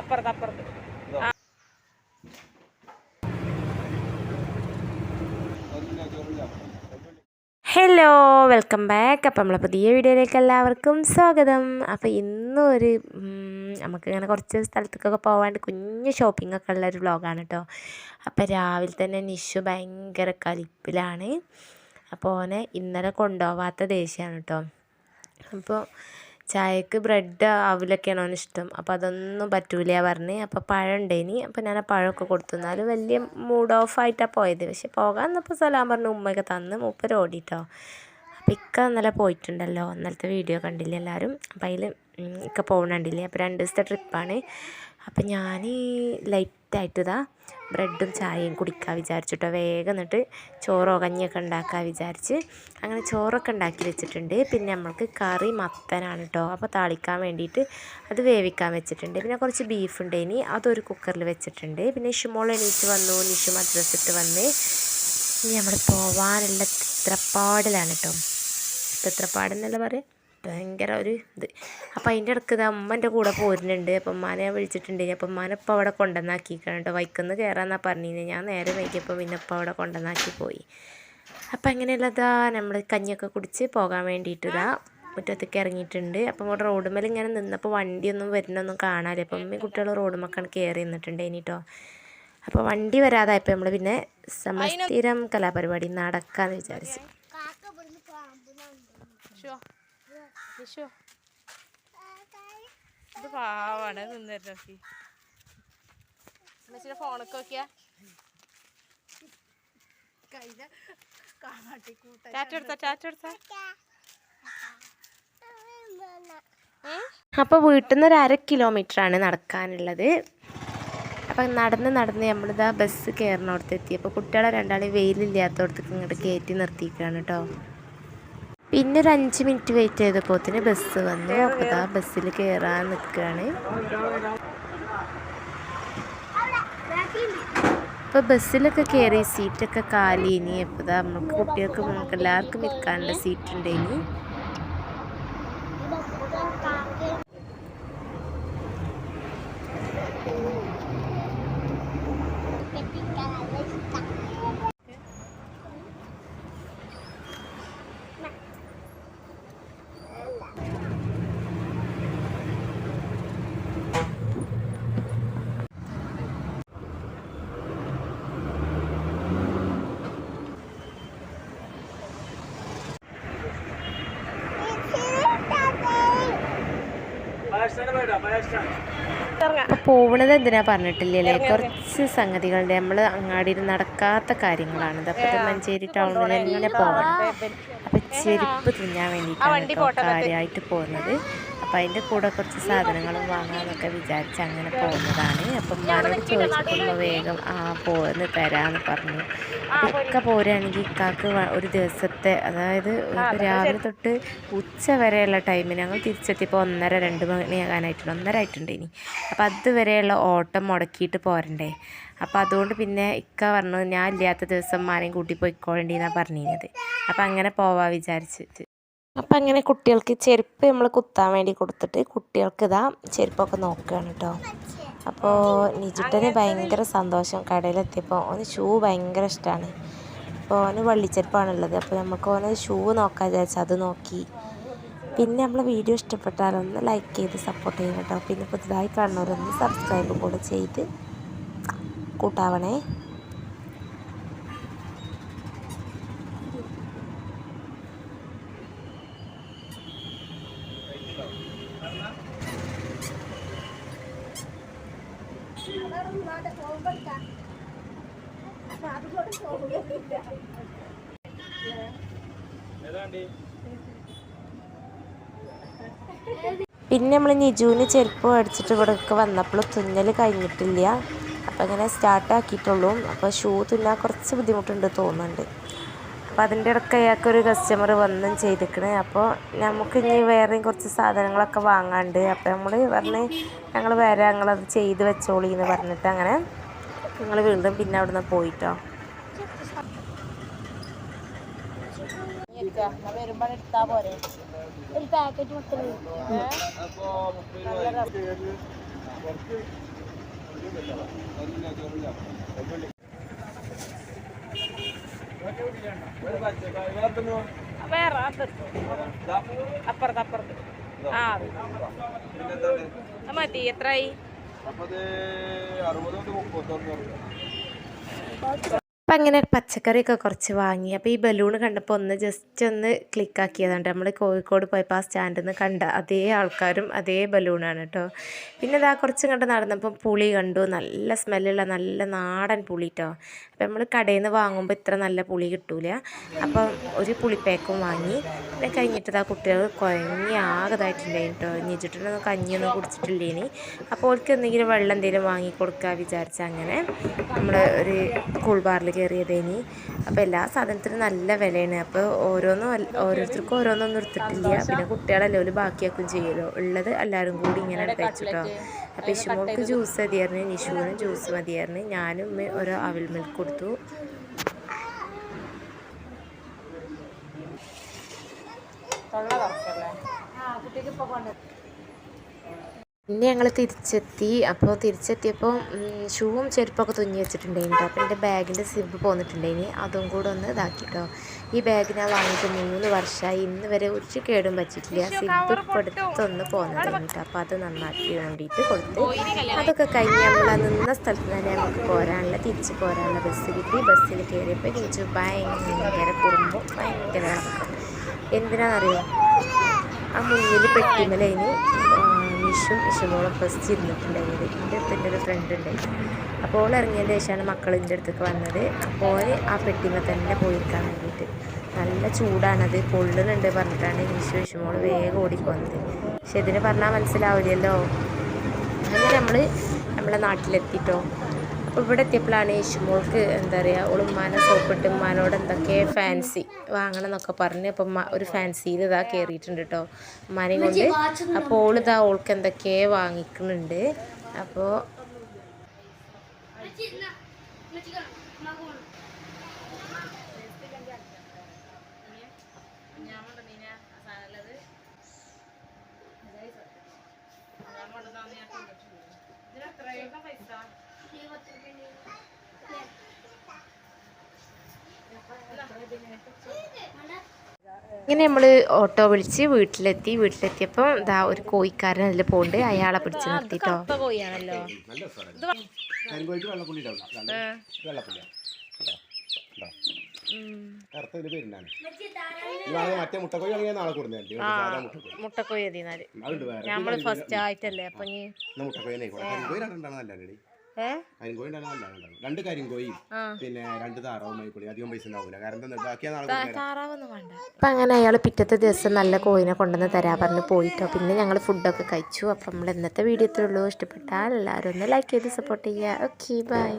അപ്പുറത്ത് അപ്പുറത്ത്. Hello welcome back. അപ്പം നമ്മളെ പുതിയ വീഡിയോയിലേക്ക് എല്ലാവർക്കും സ്വാഗതം. അപ്പോൾ ഇന്നും ഒരു ഉം, നമുക്കിങ്ങനെ കുറച്ച് സ്ഥലത്തേക്കൊക്കെ പോകാണ്ട് കുഞ്ഞ് ഷോപ്പിംഗ് ഒക്കെ ഉള്ള ഒരു വ്ളോഗാണ് കേട്ടോ അപ്പോൾ രാവിലെ തന്നെ നിഷു ഭയങ്കര കലിപ്പിലാണ്. അപ്പോൾ ഓനെ ഇന്നലെ കൊണ്ടുപോവാത്ത ദേഷ്യമാണ് കേട്ടോ അപ്പോൾ ചായക്ക് ബ്രെഡ് അവലൊക്കെയാണ് ഇഷ്ടം. അപ്പോൾ അതൊന്നും പറ്റൂല പറഞ്ഞ്. അപ്പോൾ പഴം ഉണ്ടായിനി അപ്പോൾ ഞാൻ ആ പഴമൊക്കെ കൊടുത്തു. എന്നാലും വലിയ മൂഡ് ഓഫ് ആയിട്ടാണ് പോയത്. പക്ഷെ പോകാൻ നിന്നപ്പോൾ സലാം പറഞ്ഞു ഉമ്മയൊക്കെ തന്ന് മൂപ്പര് ഓടിട്ടോ. അപ്പോൾ ഇക്ക ഇന്നലെ പോയിട്ടുണ്ടല്ലോ. ഇന്നലത്തെ വീഡിയോ കണ്ടില്ലേ എല്ലാവരും അപ്പോൾ അതിൽ ഇക്ക പോകണുണ്ടില്ലേ അപ്പോൾ രണ്ട് ദിവസത്തെ ട്രിപ്പാണ് അപ്പോൾ ഞാൻ ലൈറ്റായിട്ട് ഇതാ ബ്രെഡും ചായയും കുടിക്കാൻ വിചാരിച്ചിട്ടോ. വേഗം എന്നിട്ട് ചോറോ കഞ്ഞിയൊക്കെ ഉണ്ടാക്കാൻ വിചാരിച്ച് അങ്ങനെ ചോറൊക്കെ ഉണ്ടാക്കി വെച്ചിട്ടുണ്ട്. പിന്നെ നമ്മൾക്ക് കറി മത്തനാണ് കേട്ടോ അപ്പോൾ താളിക്കാൻ വേണ്ടിയിട്ട് അത് വേവിക്കാൻ വെച്ചിട്ടുണ്ട്. പിന്നെ കുറച്ച് ബീഫ് ഉണ്ട് ഇനി അതൊരു കുക്കറിൽ വെച്ചിട്ടുണ്ട്. പിന്നെ ഇഷുമോൾ എണീറ്റ് വന്നു നിഷു മദ്രസ് ഇട്ട് വന്ന്. ഇനി നമ്മൾ പോവാനുള്ള ചിത്രപ്പാടിലാണ് കേട്ടോ ചിത്രപ്പാടെന്നല്ല പറയാം? ഭയങ്കര ഒരു ഇത്. അപ്പം അതിന്റെ ഇടയ്ക്ക് ഇത് അമ്മന്റെ കൂടെ പോരുന്നുണ്ട്. അപ്പം ഞാൻ വിളിച്ചിട്ടുണ്ട് അപ്പം ഉമ്മാനെ ഇപ്പം അവിടെ കൊണ്ടുവന്നാക്കിക്കണം കേട്ടോ. വൈക്കുന്ന് കയറാന്നാ പറഞ്ഞിരുന്നത് ഞാൻ നേരെ വൈകിയപ്പോൾ പിന്നെ ഇപ്പം അവിടെ കൊണ്ടുവന്നാക്കി പോയി. അപ്പം അങ്ങനെയുള്ളതാ നമ്മൾ കഞ്ഞിയൊക്കെ കുടിച്ച് പോകാൻ വേണ്ടിയിട്ട് ഇതാ മുറ്റത്തേക്ക് ഇറങ്ങിയിട്ടുണ്ട്. അപ്പം റോഡ് റോഡുമേൽ ഇങ്ങനെ നിന്നപ്പോൾ വണ്ടിയൊന്നും വരുന്നൊന്നും കാണാനില്ല അപ്പം ഈ കുട്ടികൾ റോഡുമൊക്കെയാണ് കയറി നിന്നിട്ടുണ്ട് ഇനിട്ടോ അപ്പോൾ വണ്ടി വരാതായപ്പോൾ നമ്മൾ പിന്നെ സമസ്ഥിരം സ്ഥിരം കലാപരിപാടി നടക്കാമെന്ന് വിചാരിച്ചു. ഷോ ഷോ ഇത് പാവാണ് നിന്നിട്ട് നോക്കി. അമ്മച്ചിയുടെ ഫോണൊക്കെ നോക്കിയാ. ടാറ്റ എടുത്ത അപ്പോൾ വീട്ടിൽ നിന്ന് ഒരു അര കിലോമീറ്ററാണ് നടക്കാനുള്ളത്. അപ്പം നടന്ന് നടന്ന് നമ്മളിതാ ബസ് കയറിനോടത്ത് എത്തി അപ്പോൾ കുട്ടികളെ രണ്ടാളെ വെയിലില്ലാത്തടത്തേക്ക് ഇങ്ങോട്ട് കയറ്റി നിർത്തിയിരിക്കുകയാണ് കേട്ടോ പിന്നെ ഒരു അഞ്ച് മിനിറ്റ് വെയിറ്റ് ചെയ്തപ്പോത്തിന് ബസ് വന്നു. അപ്പോൾ ആ ബസ്സിൽ കയറാൻ നിൽക്കുകയാണ് ഇപ്പോൾ ബസ്സിലൊക്കെ കയറി സീറ്റൊക്കെ കാലി ഇനി അപ്പോൾ നമുക്ക് കുട്ടികൾക്ക് നമുക്ക് എല്ലാവർക്കും ഇരിക്കാനുള്ള സീറ്റ് പോകണത് എന്തിനാ പറഞ്ഞിട്ടില്ലേ കുറച്ച് സംഗതികളുണ്ട് നമ്മൾ അങ്ങാടിയിൽ നടക്കാത്ത കാര്യങ്ങളാണിത് അപ്പൊ മഞ്ചേരി ടൗണിൽ തന്നെ പോകണം. അപ്പൊ ചെരുപ്പ് തിന്നാൻ വേണ്ടിയിട്ടാണ് കേട്ടോ കാര്യമായിട്ട് പോകുന്നത്. അപ്പോൾ അതിന്റെ കൂടെ കുറച്ച് സാധനങ്ങളും വാങ്ങാമെന്നൊക്കെ വിചാരിച്ച് അങ്ങനെ പോകുന്നതാണ്. അപ്പം ഉമ്മാനോട് ചോദിച്ചപ്പോൾ വേഗം ആ പോന്ന് തരാമെന്ന് പറഞ്ഞു. അപ്പോൾ ഇക്ക പോരുകയാണെങ്കിൽ ഇക്കാക്ക് ഒരു ദിവസത്തെ അതായത് രാവിലെ തൊട്ട് ഉച്ച വരെയുള്ള ടൈമിൽ ഞങ്ങൾ തിരിച്ചെത്തിയപ്പോൾ ഒന്നര രണ്ട് മണിയാകാനായിട്ടുണ്ട്. ഒന്നര ആയിട്ടുണ്ട് ഇനി. അപ്പോൾ അതുവരെയുള്ള ഓട്ടം മുടക്കിയിട്ട് പോരണ്ടേ. അപ്പോൾ അതുകൊണ്ട് പിന്നെ ഇക്ക പറഞ്ഞു ഞാൻ ഇല്ലാത്ത ദിവസം മാനേയും കൂട്ടി പോയിക്കോളേണ്ടിന്നാണ് പറഞ്ഞിരുന്നത്. അപ്പോൾ അങ്ങനെ പോവാ വിചാരിച്ചിട്ട്. അപ്പം അങ്ങനെ കുട്ടികൾക്ക് ചെരുപ്പ് നമ്മൾ കുത്താൻ വേണ്ടി കൊടുത്തിട്ട് കുട്ടികൾക്ക് ഇതാ ചെരുപ്പൊക്കെ നോക്കുകയാണ് കേട്ടോ. അപ്പോൾ നിജിട്ടന് ഭയങ്കര സന്തോഷം. കടയിലെത്തിയപ്പോൾ ഓന് ഷൂ ഭയങ്കര ഇഷ്ടമാണ് അപ്പോൾ ഓന് വള്ളിച്ചെരുപ്പാണുള്ളത്. അപ്പോൾ നമുക്ക് ഓന് ഷൂ നോക്കാൻ വിചാരിച്ചു അത് നോക്കി. പിന്നെ നമ്മളെ വീഡിയോ ഇഷ്ടപ്പെട്ടാൽ ഒന്ന് ലൈക്ക് ചെയ്ത് സപ്പോർട്ട് ചെയ്യണം കേട്ടോ. പിന്നെ പുതുതായി കാണുന്നവരൊന്ന് സബ്സ്ക്രൈബ് കൂടെ ചെയ്ത് കൂട്ടാവണേ. പിന്നെ നമ്മൾ നിജുവിന് ചെരുപ്പ് മേടിച്ചിട്ട് ഇവിടെയൊക്കെ വന്നപ്പോൾ തുന്നൽ കഴിഞ്ഞിട്ടില്ല. അപ്പം അങ്ങനെ സ്റ്റാർട്ടാക്കിയിട്ടുള്ളൂ അപ്പോൾ ഷൂ തുന്നാൻ കുറച്ച് ബുദ്ധിമുട്ടുണ്ട് തോന്നുന്നുണ്ട്. അപ്പോൾ അതിന്റെ ഇടയ്ക്ക് അയാൾക്കൊരു കസ്റ്റമർ വന്നും ചെയ്തിക്കണ്. അപ്പോൾ നമുക്ക് ഇനി വേറെയും കുറച്ച് സാധനങ്ങളൊക്കെ വാങ്ങാണ്ട് അപ്പോൾ നമ്മൾ പറഞ്ഞ് ഞങ്ങൾ വേറെ ഞങ്ങളത് ചെയ്ത് വെച്ചോളി എന്ന് പറഞ്ഞിട്ട് അങ്ങനെ ഞങ്ങൾ വീണ്ടും പിന്നെ അവിടുന്ന് പോയിട്ടോ. വരുമ്പോൾ ഒരു വേറെ അതെടുത്തോ. അപ്പുറത്ത് അപ്പുറത്ത് ആ അത്. അത് മതി എത്രയായി അത് അറുപത് മുപ്പത്തൊന്ന് അപ്പം അങ്ങനെ പച്ചക്കറിയൊക്കെ കുറച്ച് വാങ്ങി. അപ്പോൾ ഈ ബലൂൺ കണ്ടപ്പോൾ ഒന്ന് ജസ്റ്റ് ഒന്ന് ക്ലിക്കാക്കിയതുകൊണ്ട് നമ്മൾ കോഴിക്കോട് പോയപ്പോൾ ആ സ്റ്റാൻഡിൽ നിന്ന് കണ്ട അതേ ആൾക്കാരും അതേ ബലൂണാണ് കേട്ടോ പിന്നെ ഇതാ കുറച്ച് കണ്ട് നടന്നപ്പം പുളി കണ്ടു. നല്ല സ്മെല്ലുള്ള നല്ല നാടൻ പുളി കേട്ടോ അപ്പോൾ നമ്മൾ കടയിൽ നിന്ന് വാങ്ങുമ്പോൾ ഇത്ര നല്ല പുളി കിട്ടൂല. അപ്പം ഒരു പുളിപ്പേക്കും വാങ്ങി. പിന്നെ കഴിഞ്ഞിട്ട് ഇതാ കുട്ടികൾ കുഴങ്ങി ആകതായിട്ടുണ്ടായിരുന്നു കേട്ടോ ഞെച്ചിട്ടൊന്നും കഞ്ഞിയൊന്നും കുടിച്ചിട്ടില്ലേനി. അപ്പോൾ അവർക്ക് എന്തെങ്കിലും വെള്ളം എന്തെങ്കിലും വാങ്ങി കൊടുക്കുക വിചാരിച്ച അങ്ങനെ നമ്മൾ ഒരു കൂൾ ബാറിൽ കയറിയതേനി. അപ്പോൾ എല്ലാ സാധനത്തിനും നല്ല വിലയാണ്. അപ്പോൾ ഓരോന്നും ഓരോരുത്തർക്കും ഓരോന്നൊന്നും എടുത്തിട്ടില്ല. പിന്നെ കുട്ടികളല്ലേ ഒരു ബാക്കിയാക്കും ചെയ്യുമല്ലോ ഉള്ളത് എല്ലാവരും കൂടി ഇങ്ങനെ കഴിച്ചിട്ടോ അപ്പോൾ ഇഷുമോൾക്ക് ജ്യൂസ് മതിയായിരുന്നു. നിഷുവിനും ജ്യൂസ് മതിയായിരുന്നു. ഞാനും ഒരു ഓരോ അവിൽ മിൽക്ക് കൊടുത്തു. തൊള്ള തുറക്കല്ലേ? പിന്നെ ഞങ്ങൾ തിരിച്ചെത്തി. അപ്പോൾ തിരിച്ചെത്തിയപ്പോൾ ഷൂവും ചെരുപ്പൊക്കെ തുന്നി വെച്ചിട്ടുണ്ടായിരുന്നു. അപ്പോൾ എന്റെ ബാഗിന്റെ സിബ് പോന്നിട്ടുണ്ടായിനി. അതും കൂടെ ഒന്ന് ഇതാക്കിട്ടോ. ഈ ബാഗ് ഞാൻ വാങ്ങിയിട്ട് മൂന്ന് വർഷമായി ഇന്ന് വരെ ഒരു കേടും പറ്റിയിട്ടില്ല. സിബ് കൊടുത്തൊന്ന് പോന്നിട്ടുണ്ടായിരുന്നു അപ്പോൾ അത് നന്നാക്കി വേണ്ടിയിട്ട് കൊടുത്തു അതൊക്കെ കഴിഞ്ഞ് നമ്മൾ നിന്ന സ്ഥലത്ത് തന്നെ നമുക്ക് പോരാനുള്ള തിരിച്ച് പോരാനുള്ള ബസ് കിട്ടി. ബസ്സിൽ കയറിയപ്പോൾ ചോദിച്ചു ഭയങ്കര കുറുമ്പും ഭയങ്കര എന്തിനാണെന്നറിയോ ആ മുന്നിൽ പെട്ടിമലയിന് നിഷും ഇഷുമോളും ഫസ്റ്റ് ഇരുന്നിട്ടുണ്ടായിരുന്നത് എന്റെ അടുത്ത് ഒരു ഫ്രണ്ട് ഉണ്ടായിരുന്നു അപ്പോൾ ഓൾ ഇറങ്ങിയതിന് ശേഷമാണ് മക്കൾ എന്റെ അടുത്തേക്ക് വന്നത്. അപ്പോൾ ആ പെട്ടിമ തന്നെ പോയിരിക്കാൻ വേണ്ടിയിട്ട്. നല്ല ചൂടാണത് പൊള്ളുന്നുണ്ട് പറഞ്ഞിട്ടാണ് നിഷു മോൾ വേഗം ഓടിക്കുന്നത് പക്ഷെ ഇതിന് പറഞ്ഞാൽ മനസ്സിലാവില്ലല്ലോ. അങ്ങനെ നമ്മൾ നമ്മളെ നാട്ടിലെത്തിട്ടോ. അപ്പോൾ ഇവിടെ എത്തിയപ്പോഴാണ് യേശുമോൾക്ക് എന്താ പറയുക ഓൾ ഉമ്മാനെ സോപ്പിട്ട് ഉമ്മാനോട് എന്തൊക്കെ ഫാൻസി വാങ്ങണം എന്നൊക്കെ പറഞ്ഞ് അപ്പം ഒരു ഫാൻസിയിൽ ഇതാ കയറിയിട്ടുണ്ട് കേട്ടോ ഉമ്മാനെ കൊണ്ട്. അപ്പോൾ ഓൾ ഇതാ ഓൾക്ക് എന്തൊക്കെ വാങ്ങിക്കുന്നുണ്ട്. അപ്പോൾ ഇങ്ങനെ നമ്മൾ ഓട്ടോ വിളിച്ച് വീട്ടിലെത്തി. വീട്ടിലെത്തിയപ്പോൾ ഇതാ ഒരു കോയിക്കാരൻ അതിൽ പോണ്ട്. അയാളെ പിടിച്ച് നിർത്തിട്ടോ. കോഴിയാണല്ലോ. വേറെ. നമ്മൾ ഫസ്റ്റ് ആയിട്ടല്ലേ അപ്പൊ രണ്ട് കരിങ്കോയും. പിന്നെ രണ്ട് താറാവുമായി ആയിക്കോളി അധികം പൈസ ഉണ്ടാവില്ല കാരണം അപ്പം അങ്ങനെ അയാൾ പിറ്റത്തെ ദിവസം നല്ല കോയിനെ കൊണ്ടുവന്ന് തരാ പറഞ്ഞ് പോയിട്ടോ. പിന്നെ ഞങ്ങൾ ഫുഡൊക്കെ കഴിച്ചു. അപ്പം നമ്മൾ ഇന്നത്തെ വീഡിയോ ഇത്രയുള്ളൂ ഇഷ്ടപ്പെട്ടാൽ എല്ലാവരും ഒന്ന് ലൈക്ക് ചെയ്ത് സപ്പോർട്ട് ചെയ്യുക. Okay bye